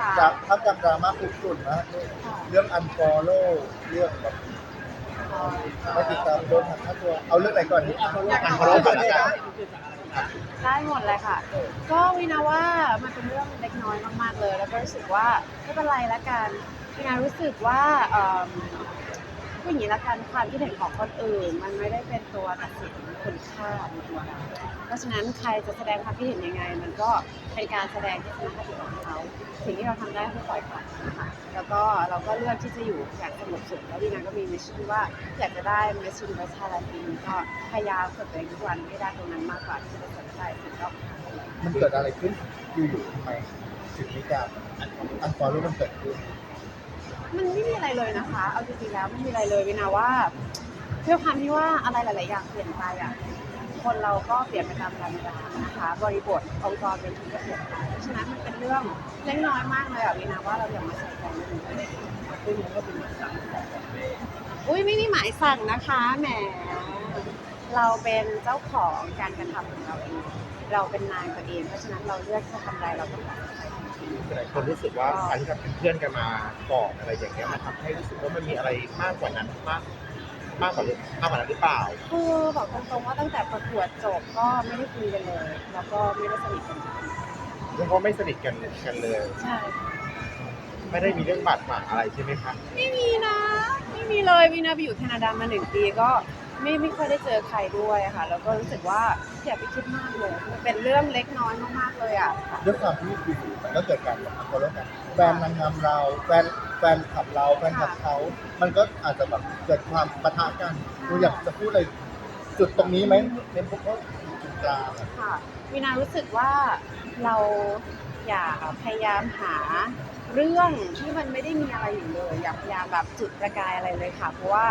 ค่ะจากภาพจำดราม่าคุกรุ่นนะ เรื่องอันฟอลโล่เรื่องแบบไม่ติดตามโดนหักค่าตัว เอาเรื่องไหนก่อนดีอันฟอลโล่ก่อนละกันได้หมดเลยค่ะ ก็วินาว่ามันเป็นเรื่องเล็กน้อยมากๆเลย แล้วก็รู้สึกว่าไม่เป็นไรละกันวินารู้สึกว่า เอิ่มผู้ละกันความคิดเห็นของคนอื่น มันไม่ได้เป็นตัวตัดสินคุณค่าในตัวเราเพราะฉะนั้นใครจะแสดงความคิดเห็นยังไง มันก็เป็นการแสดงทัศนคติของเขาสิ่งที่เราทำได้คือปล่อยผ่านนะคะแล้วก็เราก็เลือกที่จะอยู่อย่างสงบสุขแล้ววินาก็มีมิชชั่นว่าอยากจะได้ Miss Universe Thailand ปีนี้ก็พยายามฝึกตัวเองทุกวันให้ได้ตรงนั้นมากกว่าที่จะสนใจสิ่งรอบข้างมันเกิดอะไรขึ้นอยู่ๆทำไมถึงมีการอันฟอลโล่มันเกิดขึ้น มันไม่มีอะไรเลยนะคะ เอาจริงๆแล้วไม่มีอะไรเลยวินาว่าด้วยความที่ว่าอะไรหลาย ๆ อย่างเปลี่ยนไปอะคนเราก็เปลี่ยนไปตามกาลเวลานะคะ บริบทองค์กรเป็นทีก็เปลี่ยนไปเพราะฉะนั้นมันเป็นเรื่องเล็กน้อยมากเลยอะวินาว่าเราอย่ามาใส่ใจมันเลยซึ่งมันก็เป็นหมายสั่งอุ้ยไม่ได้หมายสั่งนะคะแหมเราเป็นเจ้าของการกระทำของเราเอง เราเป็นนายตัวเอง เพราะฉะนั้นเราเลือกจะทำอะไรเราต้องตัดสินใจทันที หลายคนรู้สึกว่าการที่เราเป็นเพื่อนกันมาก่อนอะไรอย่างเงี้ยมันทำให้รู้สึกว่ามันมีอะไรมากกว่านั้นมากมากกว่านี้มากกว่านั้นหรือเปล่า คือบอกตรงๆว่าตั้งแต่ประกวดจบก็ไม่ได้คุยกันเลย แล้วก็ไม่ได้สนิทกันเลยเรียกว่าไม่สนิทกันกันเลย ใช่ ไม่ได้มีเรื่องบาดหมางอะไรใช่ไหมคะไม่มีนะ ไม่มีเลยวินาไปอยู่แคนาดามาหนึ่งปีก็ ไม่ไม่ค่อยได้เจอใครด้วยค่ะ แล้วก็รู้สึกว่าอย่าไปคิดมากเลยมันเป็นเรื่องเล็กน้อยมากๆเลยอะด้วยความที่อยู่ๆมันก็เกิดการแบบอันฟอลโล่กันแฟนนางงามเราแฟนแฟนขับเราแฟนขับเขา มันก็อาจจะแบบเกิดความปะทะกันเราอยากจะพูดอะไรจุดตรงนี้ไหมเน้นพวกเขาจุดกลางอะค่ะวินารู้สึกว่าเราอย่าพยายามหาเรื่องที่มันไม่ได้มีอะไรอยู่เลย อย่าพยายามแบบจุดประกายอะไรเลยค่ะ เพราะว่า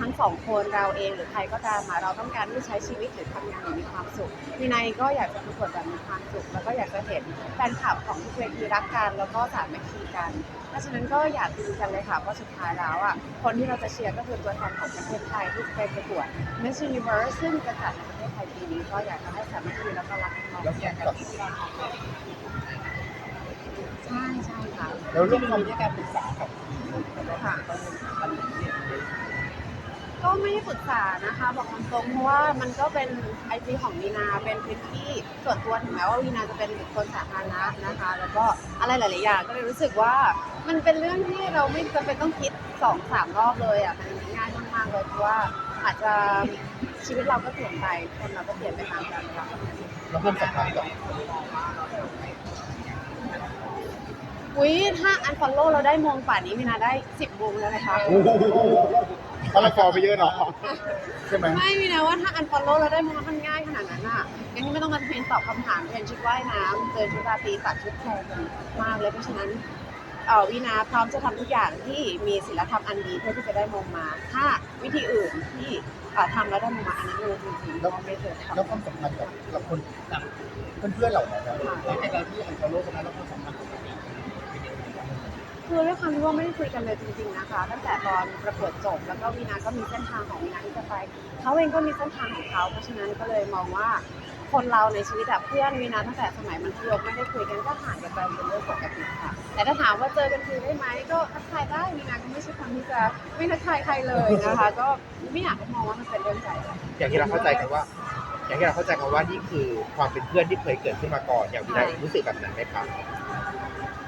ทั้งสองคนเราเองหรือใครก็ตามมาเราต้องการที่จะใช้ชีวิตหรือทำงานอย่างมีความสุขวินัยก็อยากจะประกวดแบบมีความสุข แล้วก็อยากจะเห็นแฟนคลับของทุกเวทีรักกันแล้วก็สามัคคีกัน เพราะฉะนั้นก็อยากดูกันเลยค่ะเพราะสุดท้ายแล้วอะคนที่เราจะเชียร์ก็คือตัวแทนของประเทศไทยที่จะไปประกวด Miss Universe ซึ่งจะจัดในประเทศไทยปีนี้ก็อยากจะให้สามัคคีแล้วก็รักน้องแล้วๆแฟกันนคลับใช่ใช่ค่ะแล้วเรื่องความค่ะ ก็ไม่ได้ปรึกษานะคะ บอกตรงๆเพราะว่ามันก็เป็นไอจีของวีนาเป็นพื้นที่ส่วนตัวถึงแม้ว่าวีนาจะเป็นบุคคลสาธารณะนะคะ แล้วก็อะไรหลายๆอย่างก็เลยรู้สึกว่ามันเป็นเรื่องที่เราไม่จำเป็นต้องคิดสองสามรอบเลยอะมันง่ายมากๆเลยเพราะว่าอาจจะชีวิตเราก็เปลี่ยนไปคนเราก็เปลี่ยนไปตามกาลเวลาแล้วความสัมพันธ์กับอุ้ยถ้าอันฟอลโล่เราได้มงป่านนี้วีนาได้สิบวงแล้วนะคะโอ้โห เพราะเราฟอลไปเยอะเนาะใช่ไหมไม่มีนะว่าถ้าอันฟอลโล่เราได้มงมันง่ายขนาดนั้นอะงั้นที่ไม่ต้องมาเทรนตอบคำถามเทรนชุดว่ายน้ำเทรนชุดราตรีตัดชุดแทนกันมากเลยเพราะฉะนั้นเอ่อวีนาพร้อมจะทำทุกอย่างที่มีศีลธรรมอันดีเพื่อที่จะได้มงมา ถ้าวิธีอื่นที่เอ่อทำแล้วได้มงมาอันนั้นเลยจริงๆแล้วไม่เคยทำแล้วความสัมพันธ์กับกับคนกับเพื่อนๆเหล่านั้นนะไอ้การที่อันฟอลโล่กันนั้นแล้วความสัมพันธ์กับ คือด้วยความที่ว่าไม่ได้คุยกันเลยจริงๆนะคะ ตั้งแต่ตอนประกวดจบแล้วก็วีนาก็มีเส้นทางของวีนาที่จะไปเขาเองก็มีเส้นทางของเขาเพราะฉะนั้นก็เลยมองว่าคนเราในชีวิตแบบเพื่อนวีนาตั้งแต่สมัยมันเพื่อนไม่ได้คุยกันก็ห่างกันไปเป็นเรื่องปกติค่ะ แต่ถ้าถามว่าเจอกันคุยได้ไหมก็ทักทายได้วีนาก็ไม่ใช่คนที่จะไม่ทักทายใครเลยนะคะ ก็ไม่อยากให้มองว่ามันเป็นเรื่องใหญ่อย่างที่เราเข้าใจกันว่า อย่างที่เราเข้าใจกันว่านี่คือความเป็นเพื่อนที่เคยเกิดขึ้นมาก่อนอย่างวินัยรู้สึกแบบนั้นไหมคะ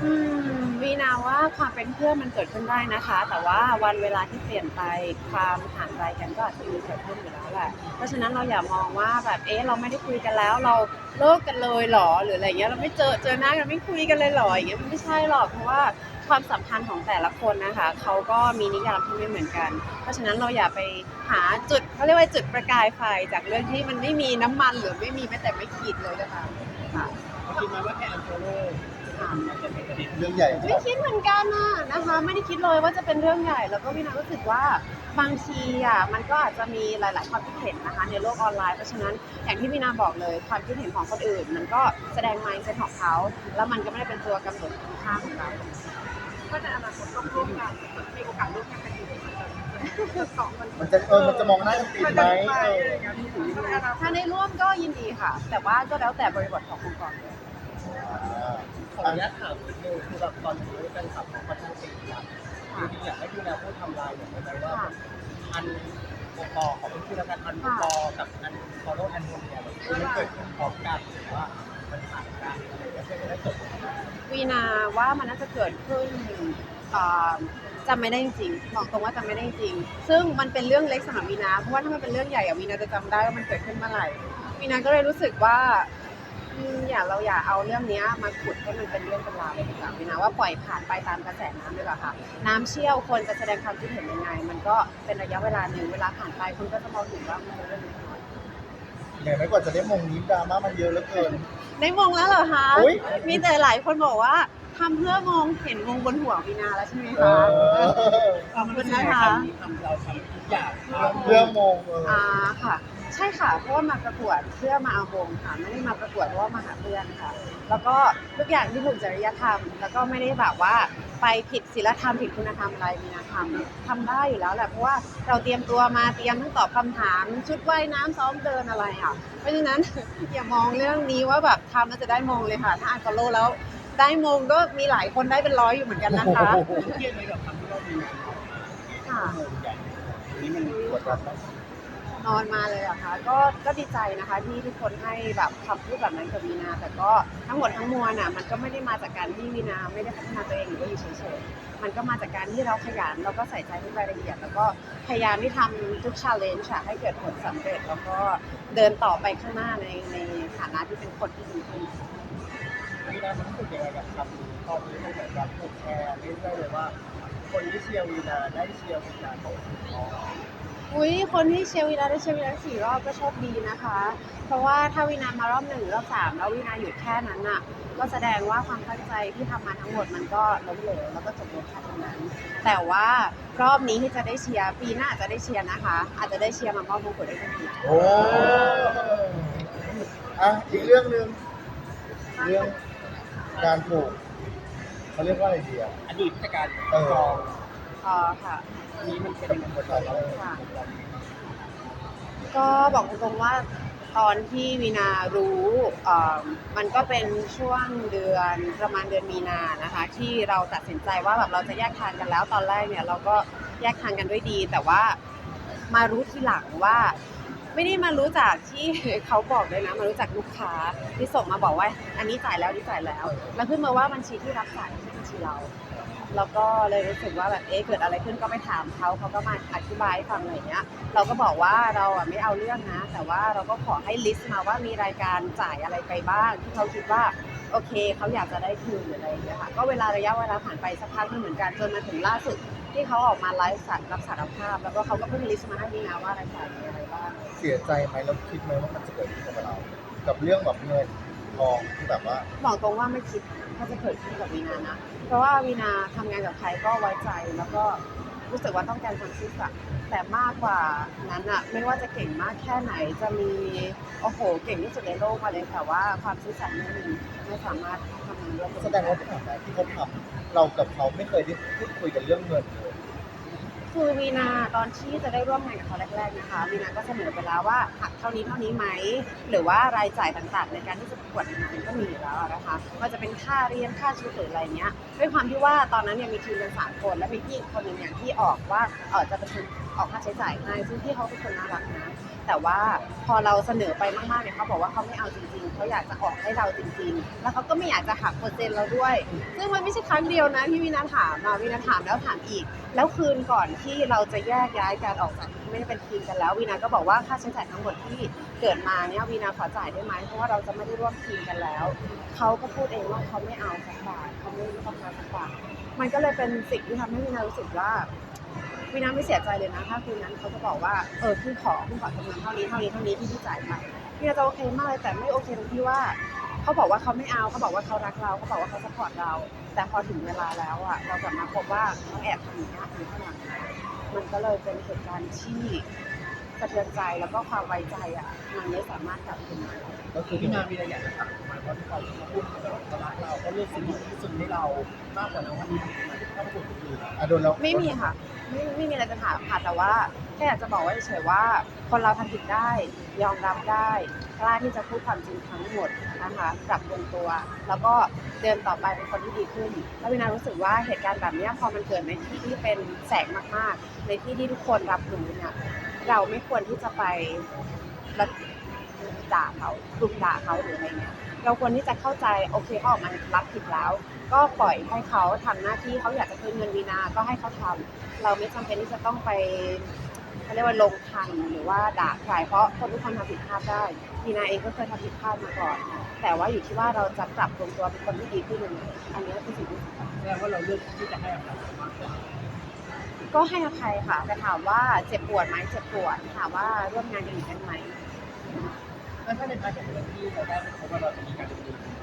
อืมวีนาว่าความเป็นเพื่อนมันเกิดขึ้นได้นะคะ แต่ว่าวันเวลาที่เปลี่ยนไปความห่างไกลกันก็อาจจะมีเกิดขึ้นอยู่แล้วแหละเพราะฉะนั้นเราอย่ามองว่าแบบเอ๊ะเราไม่ได้คุยกันแล้ว เราเลิกกันเลยหรอหรืออะไรเงี้ยเราไม่เจอเจอหน้ากันไม่คุยกันเลยหรออย่างเงี้ยมันไม่ใช่หรอกเพราะว่าความสัมพันธ์ของแต่ละคนนะคะเขาก็มีนิยามที่ไม่เหมือนกัน เพราะฉะนั้นเราอย่าไปหาจุดเขาเรียกว่าจุดประกายไฟจากเรื่องที่มันไม่มีน้ำมันหรือไม่มีแม้แต่ไม่ขีดเลยนะคะค่ะคิดมาว่าแค่อันโล่ เรื่องใหญ่ไม่คิดเหมือนกันนะนะคะ ไม่ได้คิดเลยว่าจะเป็นเรื่องใหญ่ แล้วก็วินารู้สึกว่าบางทีอะมันก็อาจจะมีหลาย ๆ ความคิดเห็นนะคะในโลกออนไลน์เพราะฉะนั้นอย่างที่วินาบอกเลยความคิดเห็นของคนอื่น มันก็แสดง mindset ของเขา แล้วมันก็ไม่ได้เป็นตัวกำหนดคุณค่าของเราก็ในอนาคตต้องร่วมกันมีโอกาสร่วมงานกันอยู่สองคนมันจะเออมันจะมองหน้ากันติดมันไหมจะไปเอออะไรอย่างเงี้ยมีถึงในอนาคตถ้าได้ร่วมก็ยินดีค่ะ แต่ว่าก็แล้วแต่บริบทขององค์กรด้วยข ออนุญาตถามนิดนึงคือแบบตอนนี้แฟนคลับของค่อนข้างติดครับจริงอยากให้พี่นาพูดทำลายอย่างไรว่าค่ะอันโอปอของพี่แล้วกันอันโอปอกับอันฟอลโล่แอนโทเนียแบบมันเกิดขึ้นพร้อมกันหรือว่ามันผ่านกันอะไรอย่างเงี้ยเพื่อจะได้จบวีนาว่ามันน่าจะเกิดขึ้นจำไม่ได้จริงบอกตรงว่าจำไม่ได้จริง ซึ่งมันเป็นเรื่องเล็กสำหรับวีนา เพราะว่าถ้ามันเป็นเรื่องใหญ่อะวีนาจะจำได้ว่ามันเกิดขึ้นเมื่อไหร่วีนาก็เลยรู้สึกว่า อืมอย่าเราอย่าเอาเรื่องเนี้ยมาขุดให้มันเป็นเรื่องเป็นราวเลยดีกว่าวีนาว่าปล่อยผ่านไปตามกระแสน้ำดีกว่าค่ะ น้ำเชี่ยวคนจะแสดงความคิดเห็นยังไง มันก็เป็นระยะเวลาหนึ่งเวลาผ่านไปคุณก็จะมองถึงว่ามันเป็นเรื่องเล็กน้อยอย่างไรกว่าจะได้มงนี้ดราม่ามันเยอะเหลือเกินได้มงแล้วเหรอคะอุ๊ยมีแต่หลายคนบอกว่าทำเพื่อมองเห็นมงบนหัววีนาแล้วใช่ไหมเอคะอขอบคุณนะคะทำเราทำทุกอย่างเพื่อมงเอออ่าค่ะ ใช่ค่ะ เพราะว่ามาประกวดเพื่อมาเอามงค่ะ ไม่ได้มาประกวดเพราะว่ามาหาเพื่อนค่ะ แล้วก็ทุกอย่างที่ถูกจริยธรรม แล้วก็ไม่ได้แบบว่าไปผิดศีลธรรมผิดคุณธรรมอะไรมีนาทำทำได้อยู่แล้วแหละเพราะว่าเราเตรียมตัวมาเตรียมทั้งตอบคำถามชุดว่ายน้ำซ้อมเดินอะไรอะ เพราะฉะนั้นอย่ามองเรื่องนี้ว่าแบบทำแล้วจะได้มงเลยค่ะ ถ้าอ่านฟอลโล่แล้วได้มงก็มีหลายคนได้เป็นร้อยอยู่เหมือนกันนะคะเครียดไหมกับคำที่เรามีงานค่ะใหญ่นี้มันกดดัน นอนมาเลยเหรอะคะก็ก็ดีใจนะคะที่ทุกคนให้แบบคำพูดแบบนั้นกับวีนา แต่ก็ทั้งหมดทั้งมวลน่ะมันก็ไม่ได้มาจากการที่วีนาไม่ได้พัฒนาตัวเองหรือว่าอยู่เฉยๆมันก็มาจากการที่เราขยันแล้วก็ใส่ใจทุกรายละเอียด แล้วก็พยายามที่ทำทุกชาเลนจ์ให้เกิดผลสำเร็จ แล้วก็เดินต่อไปข้างหน้าในในฐานะที่เป็นคนที่ดีขึ้น พี่นารู้สึกยังไงกับคำนี้ตอนนี้มันเหมือนกับถูกแชร์เรื่อยๆเลยว่า คนที่เชียร์วีนาได้เชียร์วีนาต้องถูกต้อง อุ้ยคนที่เชียร์วีนาได้เชียร์วีนาสี่รอบก็โชคดีนะคะ เพราะว่าถ้าวีนามารอบหนึ่งรอบสามแล้ววีนาหยุดแค่นั้นน่ะ ก็แสดงว่าความตั้งใจที่ทำมาทั้งหมดมันก็ล้มเหลวแล้วก็จบลงแค่ตรงนั้น แต่ว่ารอบนี้ที่จะได้เชียร์ปีหน้าอาจจะได้เชียร์นะคะ อาจจะได้เชียร์มามอบมงกุฎให้ทันทีโอ้อะอีกเรื่องหนึ่งเรื่องการถูกเขาเรียกว่าอะไรดีอะอดีตผู้จัดการเออกอง อค่ะ อันนี้มันเป็นค่ะ ก็บอกตรงๆว่าตอนที่วีนารู้เอ่อมันก็เป็นช่วงเดือนประมาณเดือนมีนานะคะ ที่เราตัดสินใจว่าแบบเราจะแยกทางกันแล้ว ตอนแรกเนี่ยเราก็แยกทางกันด้วยดี แต่ว่ามารู้ทีหลังว่า ไม่ได้มารู้จากที่เขาบอกเลยนะ มารู้จากลูกค้าที่ส่งมาบอกว่า อันนี้จ่ายแล้วนนี้จ่ายแล้ว แล้วขึ้นมาว่าบัญชีที่รับจ่ายไม่ใช่บัญชีเรา แล้วก็เลยรู้สึกว่าแบบเอ๊ะเกิดอะไรขึ้นก็ไปถามเขาเขาก็มาอธิบายให้ฟังอะไรอย่างเงี้ย เราก็บอกว่าเราอะไม่เอาเรื่องนะ แต่ว่าเราก็ขอให้ลิสต์มาว่ามีรายการจ่ายอะไรไปบ้างที่เขาคิดว่าโอเคเขาอยากจะได้คืนหรืออะไรอย่างเงี้ยค่ะก็เวลาระยะเวลาผ่านไปสักพักหนึงเหมือนกันจนมาถึงล่าสุดที่เขาออกมาไลฟ์สารรับสารภาพ แล้วก็เขาก็เพิ่งลิสต์มาให้ดีนะว่ารายจ่ายมีอะไรบ้างเสียใจไหมแล้วคิดไหมว่ามันจะเกิดขึ้นกับเรา กับเรื่องแบบเงินทองที่แบบว่าบอกตรงว่าไม่คิดว่าจะเกิดขึ้นกับวีนานะ เพราะว่าวีนาทำงานกับใครก็ไว้ใจแล้วก็รู้สึกว่าต้องการความซื่อสัตย์แต่มากกว่านั้นอะไม่ว่าจะเก่งมากแค่ไหนจะมีโอ้โหเก่งที่สุดในโลกมาเลยแต่ว่าความซื่อสัตย์ไม่มีไม่สามารถทำงานร่วมกันแสดงว่าที่ผ่านมาที่เขาทำเรากับเขาไม่เคยได้พูดคุยกันเรื่องเงินเลย คือวีนาตอนที่จะได้ร่วมงานกับเขาแรกๆนะคะวีนาก็เสนอไปแล้วว่าหักเท่านี้เท่านี้ไหมหรือว่ารายจ่ายต่างๆ ในการที่จะประกวดงานก็มีอยู่แล้วนะคะว่าจะเป็นค่าเรียนค่าชุดหรืออะไรเงี้ยด้วยความที่ว่าตอนนั้นเนี่ยมีทีมเป็นสามคน และมีพี่คนหนึ่งอย่างที่ออกว่าเออจะเป็นคนออกค่าใช้จ่ายให้ซึ่งพี่เขาเป็นคนน่ารักนะ แต่ว่าพอเราเสนอไปมากๆเนี่ยเขาบอกว่าเขาไม่เอาจริงๆเขาอยากจะออกให้เราจริง ๆ แล้วเขาก็ไม่อยากจะหักเปอร์เซ็นต์เราด้วย ซึ่งมันไม่ใช่ครั้งเดียวนะที่วินาถามอะวินาถามแล้วถามอีก แล้วคืนก่อนที่เราจะแยกย้ายกันออกจากไม่ได้เป็นทีมกันแล้ววีนาก็บอกว่าค่าใช้จ่ายทั้งหมดที่เกิดมาเนี่ยวีนาขอจ่ายได้ไหมเพราะว่าเราจะไม่ได้ร่วมทีมกันแล้วเขาก็พูดเองว่าเขาไม่เอาสักบาทเขาไม่ต้องการสักบาทมันก็เลยเป็นสิ่งที่ทำให้วีนารู้สึกว่า วีนาไม่เสียใจเลยนะ ถ้าคืนนั้นเขาจะบอกว่า เออพี่ขอพี่ขอจำนวนเท่านี้เท่านี้เท่านี้ที่พี่จ่ายไปวีนาจะโอเคมากเลยแต่ไม่โอเคตรงที่ว่าเขาบอกว่าเขาไม่เอาเขาบอกว่าเขารักเราเขาบอกว่าเขาสปอร์ตเรา แต่พอถึงเวลาแล้วอะเรากลับมาพบว่าเขาแอบทำอย่างนี้อยู่ข้างหลังมันก็เลยเป็นเหตุการณ์ที่สะเทือนใจแล้วก็ความไว้ใจอะ มันไม่สามารถกลับคืนมาได้ก็คือพี่นามีอะไรอยากจะถามไหมเพราะที่เขาพูดตลอดเขารักเราเขาเลือกสิ่งที่ดีที่สุดให้เรามากกว่าน้องวันนี้ อะโดนเราไม่มีค่ะ ไม่ไม่มีอะไรจะถามค่ะแต่ว่าแค่อยากจะบอกไว้เฉยๆว่า คนเราทำผิดได้ ยอมรับได้กล้าที่จะพูดความจริงทั้งหมดนะคะปรับปรุงตัว แล้วก็เดินต่อไปเป็นคนที่ดีขึ้น แล้ววินารู้สึกว่าเหตุการณ์แบบเนี้ยพอมันเกิดในที่ที่เป็นแสงมากๆ ในที่ที่ทุกคนรับรู้เนี่ยเราไม่ควรที่จะไปด่าเขากลุ่มด่าเขาหรืออะไรเงี้ยเราควรที่จะเข้าใจโอเคเขาออกมารับผิดแล้ว ก็ปล่อยให้เขาทำหน้าที่เขาอยากจะคืนเงินวีนาก็ให้เขาทำเราไม่จำเป็นที่จะต้องไปเขาเรียกว่าลงทันหรือว่าด่าใครเพราะคนทุกคนทำผิดพลาดได้วีนาเองก็เคยทำผิดพลาดมาก่อน แต่ว่าอยู่ที่ว่าเราจะปรับปรุงตัวเป็นคนที่ดีขึ้นยังไงอันนี้คือสิ่งที่สำคัญแสดงว่าเราเลือกที่จะให้อภัยมากกว่าก็ให้อภัยค่ะแต่ถามว่าเจ็บปวดไหมเจ็บปวดถามว่าร่วมงานกันอีกได้ไหมแล้วถ้าในภายของเรื่องที่เราได้พบว่าเราจะมีการดำเนินการ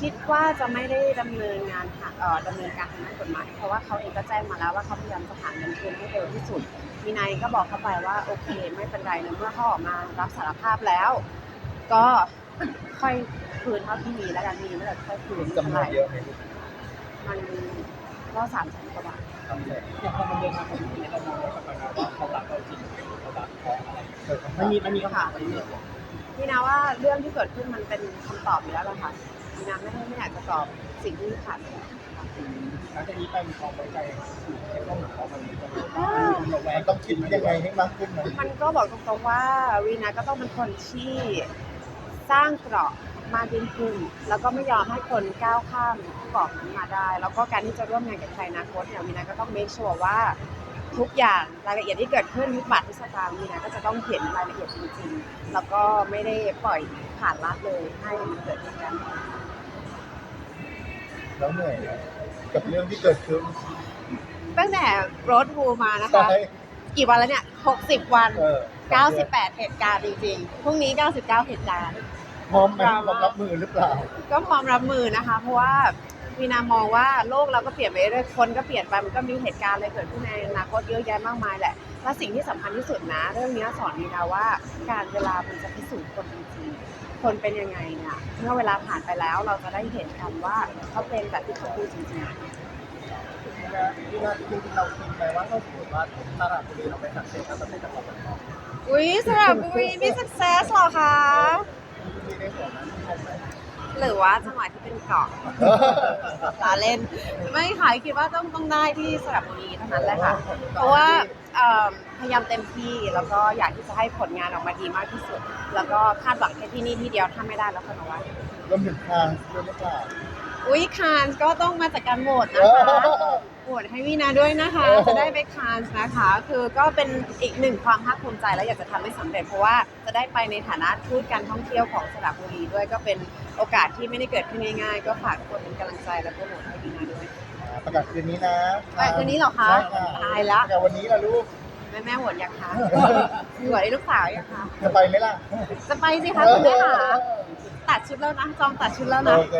คิดว่าจะไม่ได้ดำเนินงานทางเอ่อดำเนินการทางด้านกฎหมาย เพราะว่าเขาเองก็แจ้งมาแล้วว่าเขาพยายามจะหาเงินคืนให้เร็วที่สุดมีนายก็บอกเข้าไปว่าโอเคไม่เป็นไรนะเมื่อเขาออกมารับสารภาพแล้ว ก็ค่อยคืนเท่าที่มีแล้วกันมีเมื่อไหร่ค่อยคืนจำนวนเยอะไหมมันก็สามแสนกว่าบาทอย่างพอมันเดินทางมาถึงนี้เรามองว่ากับเราว่าเขารักเราจริงเขารักเพราะอะไรเกิดคำมันถามมีมันมีคำถามไปเรื่อยพี่นาว่าเรื่องที่เกิดขึ้นมันเป็นคำตอบอยู่แล้วล่ะค่ะ พี่นาไม่ได้ไม่อยากจะตอบสิ่งที่ผ่านมาหลังจากนี้ไปมีความไว้ใจอยู่ในข้อหาเขามันจะมีอ่าระแวมันงต้องคิดยังไงให้มากขึ้นนะมันก็บอกตรงๆว่าวีนาก็ต้องเป็นคนที่สร้างเกราะมากยิ่งขึ้นแล้วก็ไม่ยอมให้คนก้าวข้ามเกราะนั้นมาได้ แล้วก็การที่จะร่วมงานกับใครอนาคตเนี่ยวีนาก็ต้อง make sure ว่าทุกอย่างรายละเอียดที่เกิดขึ้นทุกบาททุกสตางค์วีนาก็จะต้องเห็นรายละเอียดจริงๆ แล้วก็ไม่ได้ปล่อยผ่านละเลยให้มันเกิดเหตุการณ์ แล้วเหนื่อยไหมกับเรื่องที่เกิดขึ้นตั้งแต่รถทูมานะคะใช่กี่วันแล้วเนี่ย60วัน เออ98เหตุการณ์จริงๆ พรุ่งนี้99เหตุการณ์ พร้อมไหมพร้อมรับมือหรือเปล่า ก็พร้อมรับมือนะคะ เพราะว่าวีนามองว่าโลกเราก็เปลี่ยนไปเรื่อยคนก็เปลี่ยนไป มันก็มีเหตุการณ์อะไรเกิดขึ้นในอนาคตเยอะแยะมากมายแหละ และสิ่งที่สำคัญที่สุดนะ เรื่องนี้สอนวีนาว่าการเวลามันจะพิสูจน์คนจริงๆ คนเป็นยังไงเนี่ยเมื่อเวลาผ่านไปแล้วเราจะได้เห็นกันว่าเขาเป็นแบบที่เขาพูดจริงๆ ที่เราจริงๆเราคิดไปว่าถ้าสมมติว่าตลาดบุรีเราไปสักเซสแล้วมันเป็นจังหวัดของ อุ้ยสระบุรีมี success หรอคะ ที่ได้หัวนั้นที่คงไหม หรือว่าจังหวัดที่เป็นเกาะลาเล่น ไม่ค่ะคิดว่าต้องต้องได้ที่สระบุรีเท่านั้นแหละค่ะ เพราะว่าเอิ่มพยายามเต็มที่แล้วก็อยากที่จะให้ผลงานออกมาดีมากที่สุด แล้วก็คาดหวังแค่ที่นี่ที่เดียวถ้าไม่ได้แล้วก็นวัดรวมถึงทางด้วยหรือเปล่าอุ้ยคานส์ก็ต้องมาจากการโหวตนะคะโห วตให้วีนาด้วยนะคะเออจะได้ไปคานส์นะคะ คือก็เป็นอีกหนึ่งความภาคภูมิใจและอยากจะทำให้สำเร็จเพราะว่าจะได้ไปในฐานะทูตการท่องเที่ยวของสระบุรีด้วยก็เป็นโอกาสที่ไม่ได้เกิดขึ้นง่ายๆ ก็ฝากทุกคนเป็นกำลังใจและก็โหวตให้วีนาด้วยอ่าประกาศคืนนี้นะไปคืนนี้เหรอคะใช่ค่ะตายละประกาศวันนี้ล่ะลูกแม่แม่โหวตยังคะโหวตให้ลูกสาวยังคะจะไปไหมล่ะ จะไปสิคะคุณแม่ค่ะตัดชุดแล้วนะ จองตัดชุดแล้วนะโอเค